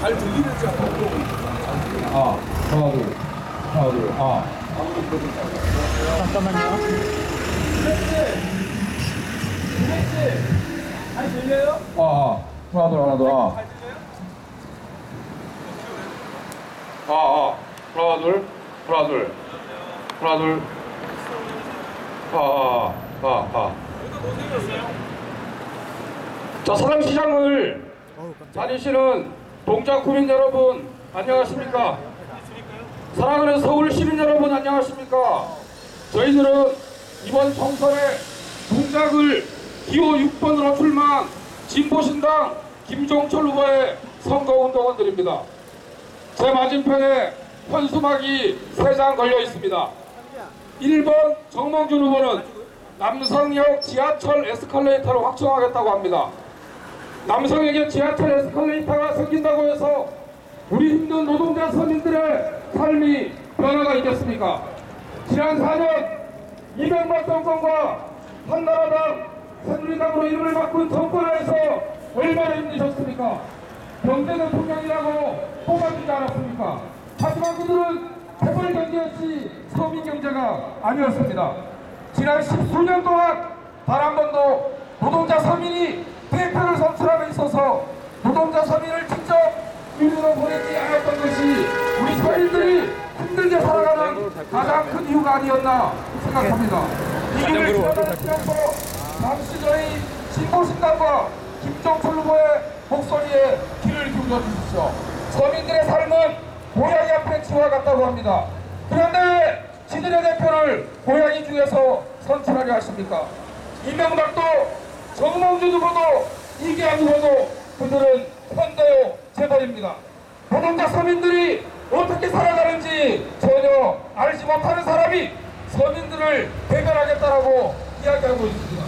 잘 들리는지 한번 아, 하나, 둘, 하나, 둘, 아. 잠깐만요. 잘 들려요? 아, 아. 하나, 둘, 하나, 둘, 아. 잘 들려요? 아, 아. 하나, 둘, 하나, 둘. 하나, 둘. 아, 아, 아, 아. 자, 사랑시장을 다니시는 동작 구민 여러분, 안녕하십니까? 사랑하는 서울 시민 여러분, 안녕하십니까? 저희들은 이번 총선에 동작을 기호 6번으로 출마한 진보신당 김종철 후보의 선거운동원들입니다. 제 맞은편에 현수막이 3장 걸려 있습니다. 1번 정몽준 후보는 남성역 지하철 에스컬레이터를 확충하겠다고 합니다. 남성에게 지하철 에스컬레이터가 생긴다고 해서 우리 힘든 노동자 서민들의 삶이 변화가 있겠습니까? 지난 4년 이명박 정권과 한나라당, 새누리당으로 이름을 바꾼 정권에서 얼마나 힘드셨습니까? 경제 대통령이라고 뽑아주지 않았습니까? 하지만 그들은 재벌 경제였지 서민 경제가 아니었습니다. 지난 십수년 동안 단 한 번도 노동자 서민이 대표를 선출함에 있어서 노동자 서민을 직접 민으로 보내지 않았던 것이 우리 서민들이 힘들게 살아가는 가장 큰 이유가 아니었나 생각합니다. 이 길을 지나가면서 잠시 저희 진보신당과 김정철 후보의 목소리에 귀를 기울여 주십시오. 서민들의 삶은 고양이 앞에 치와 같다고 합니다. 그런데 왜 지들의 대표를 고양이 중에서 선출하려 하십니까? 이명박도 정몽준 후보도 이계한 후보도 그들은 현대요 재벌입니다. 노동자 서민들이 어떻게 살아가는지 전혀 알지 못하는 사람이 서민들을 대변하겠다라고 이야기하고 있습니다.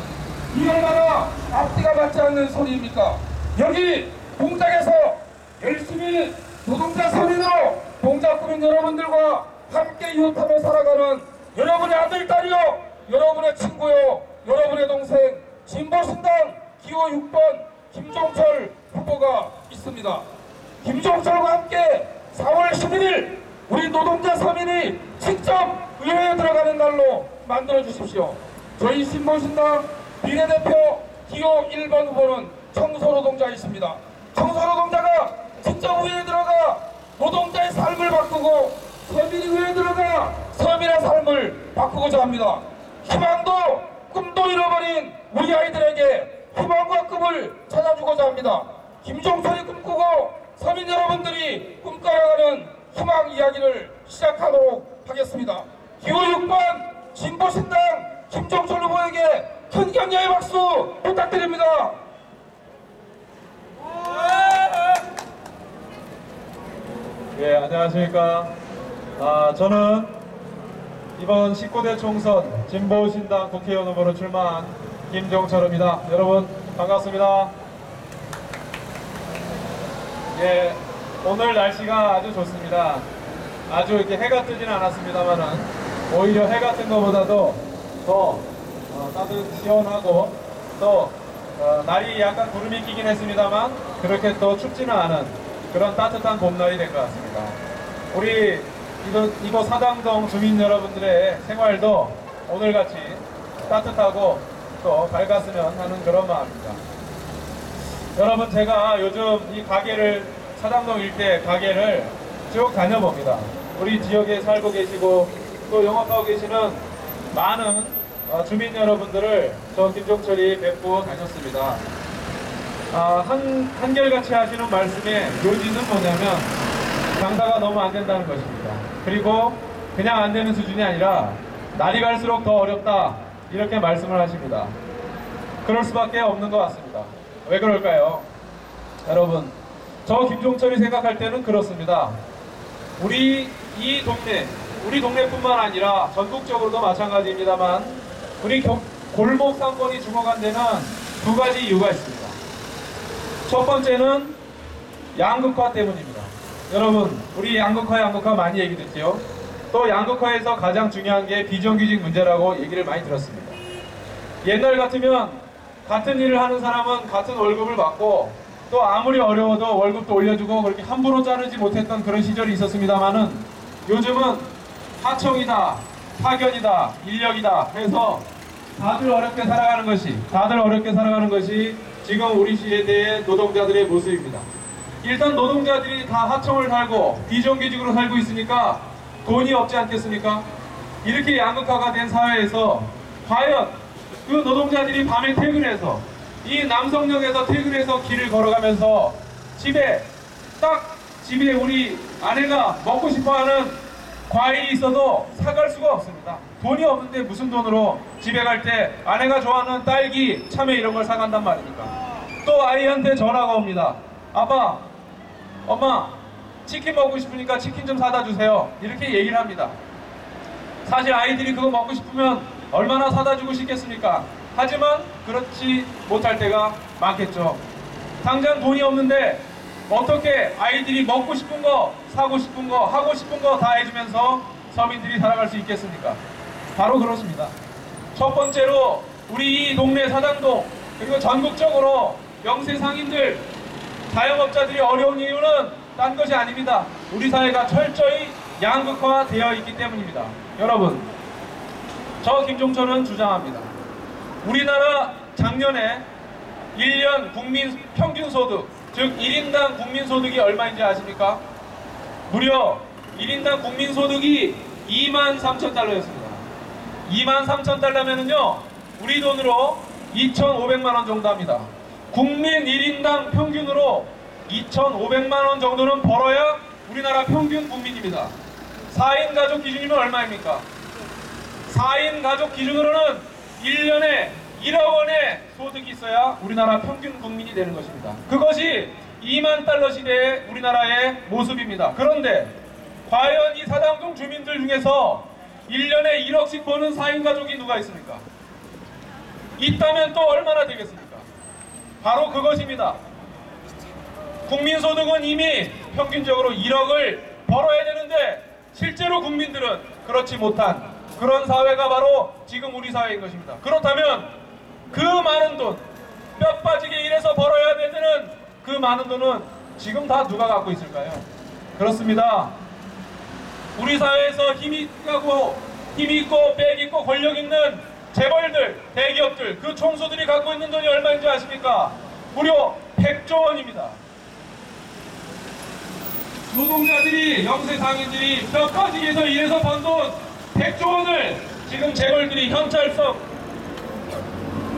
이 얼마나 앞뒤가 맞지 않는 소리입니까? 여기 공장에서 열심히 노동자 서민으로 동작구민 여러분들과 함께 이웃하며 살아가는 여러분의 아들, 딸이요, 여러분의 친구요, 여러분의 동생, 진보신당 기호 6번 김종철 후보가 있습니다. 김종철과 함께 4월 11일 우리 노동자 서민이 직접 의회에 들어가는 날로 만들어 주십시오. 저희 신보신당 비례대표 기호 1번 후보는 청소노동자이십니다. 청소노동자가 직접 의회에 들어가 노동자의 삶을 바꾸고 서민이 의회에 들어가 서민의 삶을 바꾸고자 합니다. 희망도 꿈도 잃어버린 우리 아이들에게 희망과 꿈을 찾아주고자 합니다. 김종철이 꿈꾸고 서민 여러분들이 꿈꿔나가는 희망 이야기를 시작하도록 하겠습니다. 기호 6번 진보신당 김종철 후보에게 큰 격려의 박수 부탁드립니다. 예, 안녕하십니까. 아, 저는 이번 19대 총선 진보신당 국회의원 후보로 출마한 김종철입니다. 여러분, 반갑습니다. 예, 오늘 날씨가 아주 좋습니다. 아주 이렇게 해가 뜨지는 않았습니다만은 오히려 해 같은 것보다도 더 어, 따뜻 시원하고 또 어, 날이 약간 구름이 끼긴 했습니다만 그렇게 또 춥지는 않은 그런 따뜻한 봄날이 된 것 같습니다. 우리 이곳, 이곳 사당동 주민 여러분들의 생활도 오늘같이 따뜻하고 또 밝았으면 하는 그런 마음입니다. 여러분 제가 요즘 이 가게를 사당동 일대 가게를 쭉 다녀봅니다. 우리 지역에 살고 계시고 또 영업하고 계시는 많은 어, 주민 여러분들을 저 김종철이 뵙고 다녔습니다. 아, 한, 한결같이 하시는 말씀의 요지는 뭐냐면 장사가 너무 안 된다는 것입니다. 그리고 그냥 안 되는 수준이 아니라 날이 갈수록 더 어렵다 이렇게 말씀을 하십니다. 그럴 수밖에 없는 것 같습니다. 왜 그럴까요? 여러분, 저 김종철이 생각할 때는 그렇습니다. 우리 이 동네, 우리 동네뿐만 아니라 전국적으로도 마찬가지입니다만 우리 겨- 골목 상권이 죽어간 데는 두 가지 이유가 있습니다. 첫 번째는 양극화 때문입니다. 여러분, 우리 양극화, 양극화 많이 얘기 듣죠? 또 양극화에서 가장 중요한 게 비정규직 문제라고 얘기를 많이 들었습니다. 옛날 같으면 같은 일을 하는 사람은 같은 월급을 받고 또 아무리 어려워도 월급도 올려주고 그렇게 함부로 자르지 못했던 그런 시절이 있었습니다만은 요즘은 하청이다, 파견이다, 인력이다 해서 다들 어렵게 살아가는 것이 다들 어렵게 살아가는 것이 지금 우리 시대의 노동자들의 모습입니다. 일단 노동자들이 다 하청을 살고 비정규직으로 살고 있으니까 돈이 없지 않겠습니까? 이렇게 양극화가 된 사회에서 과연 그 노동자들이 밤에 퇴근해서 이 남성역에서 퇴근해서 길을 걸어가면서 집에 딱 집에 우리 아내가 먹고 싶어하는 과일이 있어도 사갈 수가 없습니다. 돈이 없는데 무슨 돈으로 집에 갈 때 아내가 좋아하는 딸기, 참외 이런 걸 사간단 말입니까? 또 아이한테 전화가 옵니다. 아빠, 엄마, 치킨 먹고 싶으니까 치킨 좀 사다 주세요. 이렇게 얘기를 합니다. 사실 아이들이 그거 먹고 싶으면 얼마나 사다 주고 싶겠습니까? 하지만 그렇지 못할 때가 많겠죠. 당장 돈이 없는데 어떻게 아이들이 먹고 싶은 거, 사고 싶은 거, 하고 싶은 거 다 해주면서 서민들이 살아갈 수 있겠습니까? 바로 그렇습니다. 첫 번째로 우리 이 동네 사당동 그리고 전국적으로 영세 상인들 자영업자들이 어려운 이유는 딴 것이 아닙니다. 우리 사회가 철저히 양극화되어 있기 때문입니다. 여러분, 저 김종철은 주장합니다. 우리나라 작년에 1년 국민 평균 소득, 즉 1인당 국민 소득이 얼마인지 아십니까? 무려 1인당 국민 소득이 2만 3천 달러였습니다. 2만 3천 달러면은요, 우리 돈으로 2,500만 원 정도 합니다. 국민 1인당 평균으로 2,500만 원 정도는 벌어야 우리나라 평균 국민입니다. 4인 가족 기준이면 얼마입니까? 4인 가족 기준으로는 1년에 1억 원의 소득이 있어야 우리나라 평균 국민이 되는 것입니다. 그것이 2만 달러 시대의 우리나라의 모습입니다. 그런데 과연 이 사당동 주민들 중에서 1년에 1억씩 버는 4인 가족이 누가 있습니까? 있다면 또 얼마나 되겠습니까? 바로 그것입니다. 국민소득은 이미 평균적으로 1억을 벌어야 되는데 실제로 국민들은 그렇지 못한 그런 사회가 바로 지금 우리 사회인 것입니다. 그렇다면 그 많은 돈, 뼈 빠지게 일해서 벌어야 되는 그 많은 돈은 지금 다 누가 갖고 있을까요? 그렇습니다. 우리 사회에서 힘이 있고 힘이 있고 빽 있고 권력 있는 재벌들, 대기업들 그 총수들이 갖고 있는 돈이 얼마인지 아십니까? 무려 100조 원입니다. 노동자들이 영세 상인들이 뼈 빠지게 해서 일해서 번 돈 100조 원을 지금 재벌들이 현찰성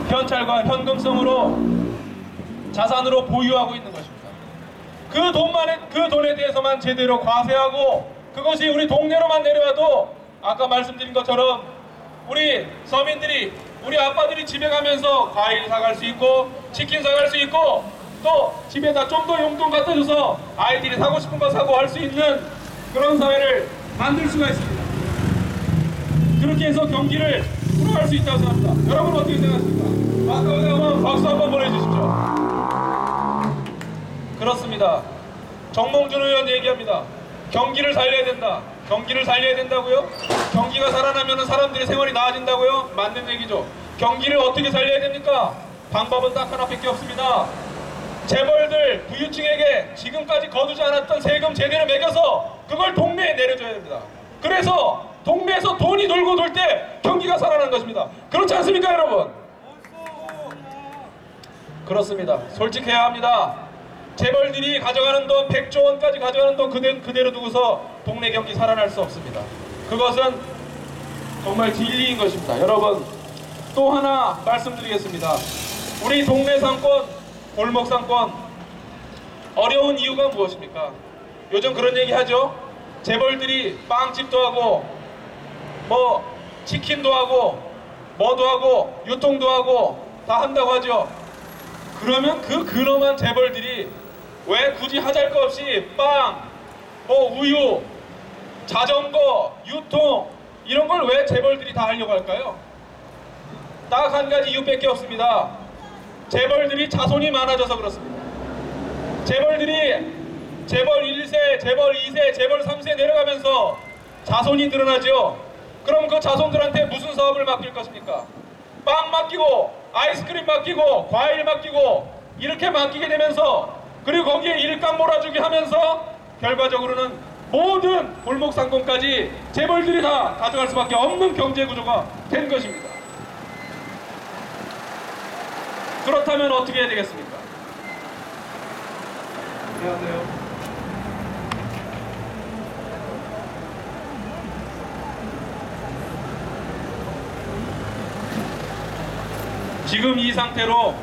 현찰과 현금성으로 자산으로 보유하고 있는 것입니다. 그 돈만에 그 돈에 대해서만 제대로 과세하고 그것이 우리 동네로만 내려와도 아까 말씀드린 것처럼 우리 서민들이 우리 아빠들이 집에 가면서 과일 사갈 수 있고 치킨 사갈 수 있고 또 집에다 좀 더 용돈 갖다 줘서 아이들이 사고 싶은 거 사고 할 수 있는 그런 사회를 만들 수가 있습니다. 그렇게 해서 경기를 풀어갈 수 있다고 생각합니다. 여러분 어떻게 생각하십니까? 아까보다 한번 박수 한번 보내주십시오. 그렇습니다. 정몽준 의원 얘기합니다. 경기를 살려야 된다. 경기를 살려야 된다고요? 경기가 살아나면 사람들의 생활이 나아진다고요? 맞는 얘기죠. 경기를 어떻게 살려야 됩니까? 방법은 딱 하나밖에 없습니다. 재벌들, 부유층에게 지금까지 거두지 않았던 세금 제대로 매겨서 그걸 동네에 내려줘야 됩니다. 그래서 동네에서 돈이 돌고 돌 때 경기가 살아나는 것입니다. 그렇지 않습니까, 여러분? 그렇습니다. 솔직해야 합니다. 재벌들이 가져가는 돈 100조 원까지 가져가는 돈 그대, 그대로 두고서 동네 경기 살아날 수 없습니다. 그것은 정말 진리인 것입니다. 여러분 또 하나 말씀드리겠습니다. 우리 동네 상권, 골목 상권 어려운 이유가 무엇입니까? 요즘 그런 얘기 하죠. 재벌들이 빵집도 하고 뭐 치킨도 하고 뭐도 하고 유통도 하고 다 한다고 하죠. 그러면 그 근엄한 재벌들이 왜 굳이 하잘 것 없이 빵, 뭐 우유, 자전거, 유통 이런 걸 왜 재벌들이 다 하려고 할까요? 딱 한 가지 이유밖에 없습니다. 재벌들이 자손이 많아져서 그렇습니다. 재벌들이 재벌 1세, 재벌 2세, 재벌 3세 내려가면서 자손이 늘어나죠. 그럼 그 자손들한테 무슨 사업을 맡길 것입니까? 빵 맡기고 아이스크림 맡기고 과일 맡기고 이렇게 맡기게 되면서 그리고 거기에 일감 몰아주기 하면서 결과적으로는 모든 골목 상권까지 재벌들이 다 가져갈 수밖에 없는 경제 구조가 된 것입니다. 그렇다면 어떻게 해야 되겠습니까? 안녕하세요. 지금 이 상태로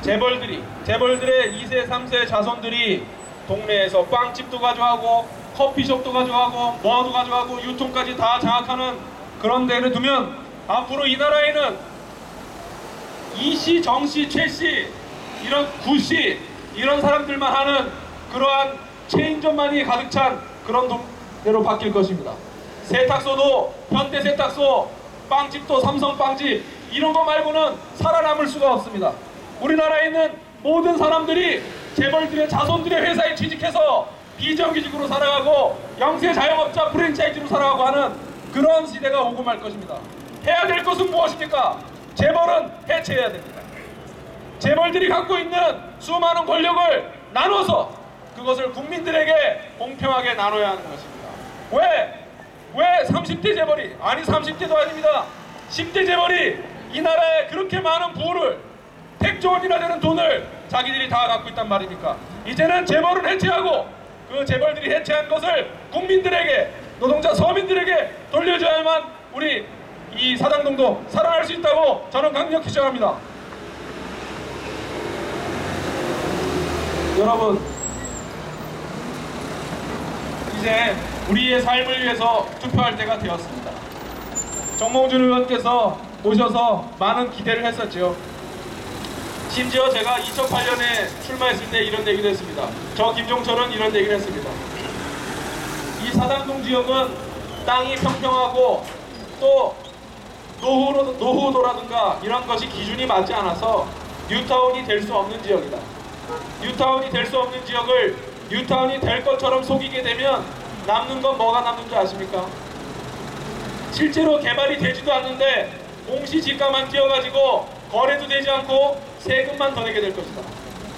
재벌들이 재벌들의 2세 3세 자손들이 동네에서 빵집도 가져가고 커피숍도 가져가고 뭐도 가져가고 유통까지 다 장악하는 그런 데를 두면 앞으로 이 나라에는 이씨, 정씨, 최씨 이런 구씨 이런 사람들만 하는 그러한 체인점만이 가득 찬 그런 동네로 바뀔 것입니다. 세탁소도 현대 세탁소, 빵집도 삼성 빵집 이런 거 말고는 살아남을 수가 없습니다. 우리나라에 있는 모든 사람들이 재벌들의 자손들의 회사에 취직해서 비정규직으로 살아가고 영세 자영업자 프랜차이즈로 살아가고 하는 그런 시대가 오고 말 것입니다. 해야 될 것은 무엇입니까? 재벌은 해체해야 됩니다. 재벌들이 갖고 있는 수많은 권력을 나눠서 그것을 국민들에게 공평하게 나눠야 하는 것입니다. 왜? 왜 30대 재벌이 아니 30대도 아닙니다. 10대 재벌이 이 나라에 그렇게 많은 부를 택조 원이나 되는 돈을 자기들이 다 갖고 있단 말입니까? 이제는 재벌은 해체하고 그 재벌들이 해체한 것을 국민들에게 노동자 서민들에게 돌려줘야만 우리 이 사당동도 살아날 수 있다고 저는 강력히 주장합니다. 여러분 이제 우리의 삶을 위해서 투표할 때가 되었습니다. 정몽준 의원께서 오셔서 많은 기대를 했었죠. 심지어 제가 2008년에 출마했을 때 이런 얘기도 했습니다. 저 김종철은 이런 얘기를 했습니다. 이 사당동 지역은 땅이 평평하고 또 노후로, 노후도라든가 이런 것이 기준이 맞지 않아서 뉴타운이 될 수 없는 지역이다. 뉴타운이 될 수 없는 지역을 뉴타운이 될 것처럼 속이게 되면 남는 건 뭐가 남는 줄 아십니까? 실제로 개발이 되지도 않는데 공시 지가만 띄어가지고 거래도 되지 않고 세금만 더 내게 될 것이다.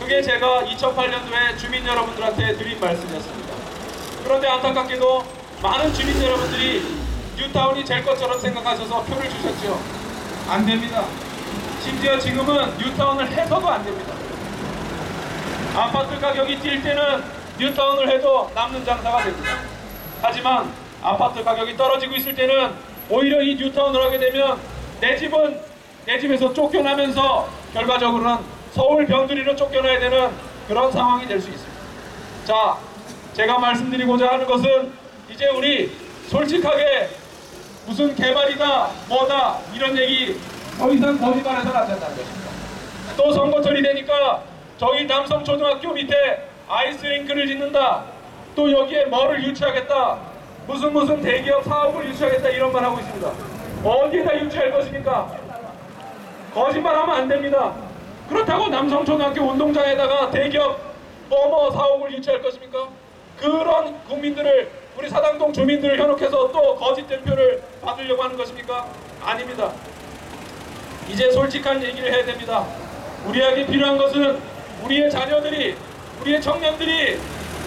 그게 제가 2008년도에 주민 여러분들한테 드린 말씀이었습니다. 그런데 안타깝게도 많은 주민 여러분들이 뉴타운이 될 것처럼 생각하셔서 표를 주셨죠. 안 됩니다. 심지어 지금은 뉴타운을 해서도 안 됩니다. 아파트 가격이 뛸 때는 뉴타운을 해도 남는 장사가 됩니다. 하지만 아파트 가격이 떨어지고 있을 때는 오히려 이 뉴타운을 하게 되면 내 집은 내 집에서 쫓겨나면서 결과적으로는 서울 변두리로 쫓겨나야 되는 그런 상황이 될 수 있습니다. 자, 제가 말씀드리고자 하는 것은 이제 우리 솔직하게 무슨 개발이다 뭐다 이런 얘기 더 이상 거짓말해서는 안 된다는 것입니다. 또 선거철이 되니까 저희 남성초등학교 밑에 아이스링크를 짓는다. 또 여기에 뭐를 유치하겠다. 무슨 무슨 대기업 사업을 유치하겠다 이런 말 하고 있습니다. 어디에다 유치할 것입니까? 거짓말하면 안 됩니다. 그렇다고 남성초등학교 운동장에다가 대기업 뭐뭐 사옥을 유치할 것입니까? 그런 국민들을 우리 사당동 주민들을 현혹해서 또 거짓 대표를 받으려고 하는 것입니까? 아닙니다. 이제 솔직한 얘기를 해야 됩니다. 우리에게 필요한 것은 우리의 자녀들이, 우리의 청년들이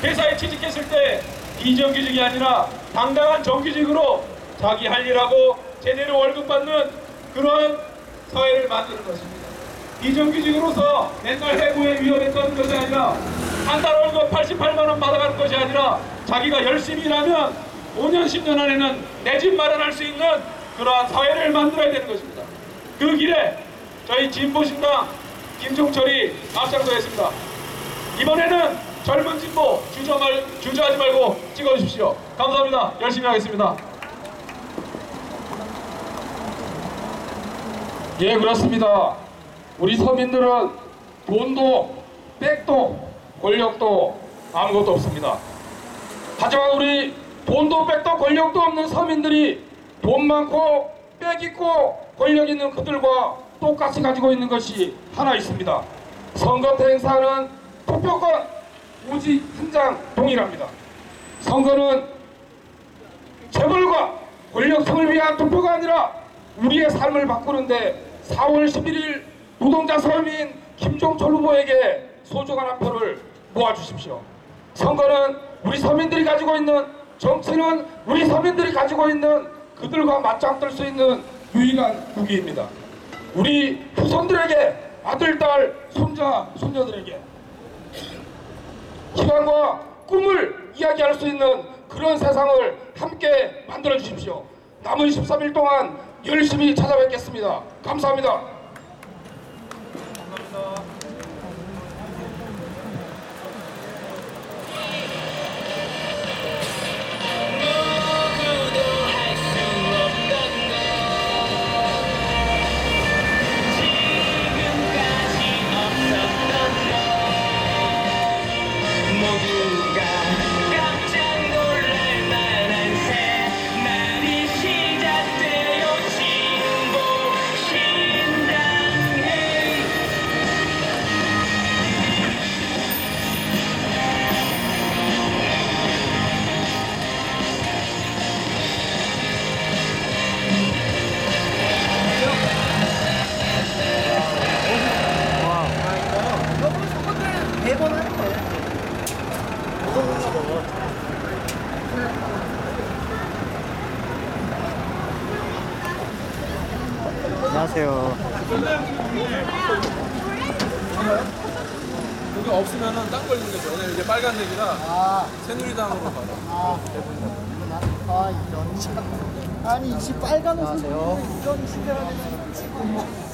회사에 취직했을 때 비정규직이 아니라 당당한 정규직으로 자기 할 일하고 제대로 월급 받는 그런 사회를 만드는 것입니다. 비정규직으로서 맨날 위험에 떠는 것이 아니라 한 달 월급 88만 원 받아가는 것이 아니라 자기가 열심히 일하면 5년 10년 안에는 내 집 마련할 수 있는 그러한 사회를 만들어야 되는 것입니다. 그 길에 저희 진보신당 김종철이 앞장서겠습니다. 이번에는 젊은 진보 주저하지 말고 찍어주십시오. 감사합니다. 열심히 하겠습니다. 예, 그렇습니다. 우리 서민들은 돈도, 백도, 권력도 아무것도 없습니다. 하지만 우리 돈도, 백도, 권력도 없는 서민들이 돈 많고, 백 있고, 권력 있는 그들과 똑같이 가지고 있는 것이 하나 있습니다. 선거 때 행사하는 투표권 오직 한 장 동일합니다. 선거는 재벌과 권력층을 위한 투표가 아니라 우리의 삶을 바꾸는데 4월 11일 노동자 서민 김종철 후보에게 소중한 한 표를 모아주십시오. 선거는 우리 서민들이 가지고 있는 정치는 우리 서민들이 가지고 있는 그들과 맞짱 뜰 수 있는 유일한 무기입니다. 우리 후손들에게 아들, 딸, 손자, 손녀들에게 희망과 꿈을 이야기할 수 있는 그런 세상을 함께 만들어 주십시오. 남은 13일 동안 열심히 찾아뵙겠습니다. 감사합니다. 안녕하세요. 그게 없으면은 딱 걸리는 거죠. 오늘 이제 빨간색이라 아, 새누리당으로 가요. 아, 아 이런 참. 아니 이 빨간 옷을 입고 이런 시대라는 지금 뭐